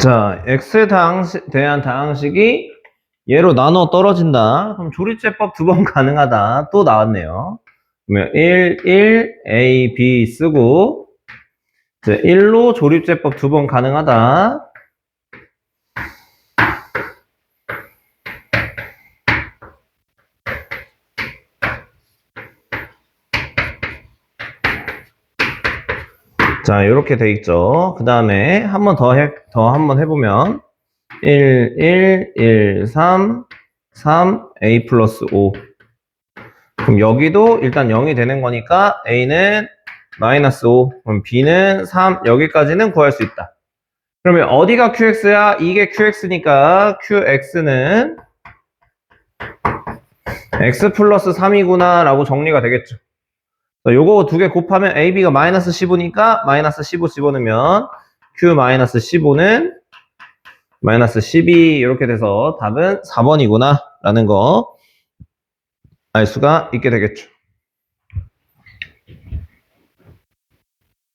자, x에 대한 다항식이 얘로 나눠 떨어진다. 그럼 조립제법 두 번 가능하다. 또 나왔네요. 그러면 1, 1, a, b 쓰고 이제 1로 조립제법 두 번 가능하다. 자, 이렇게 돼 있죠. 그 다음에 한 번 더 해, 더 한 번 해보면 1, 1, 1, 3, 3, a 플러스 5. 그럼 여기도 일단 0이 되는 거니까 a는 마이너스 5, 그럼 b는 3, 여기까지는 구할 수 있다. 그러면 어디가 qx야? 이게 qx니까 qx는 x 플러스 3이구나 라고 정리가 되겠죠. 자, 요거 두 개 곱하면 AB가 마이너스 15니까 마이너스 15 집어넣으면 Q 마이너스 15는 마이너스 12 이렇게 돼서 답은 4번이구나 라는 거 알 수가 있게 되겠죠.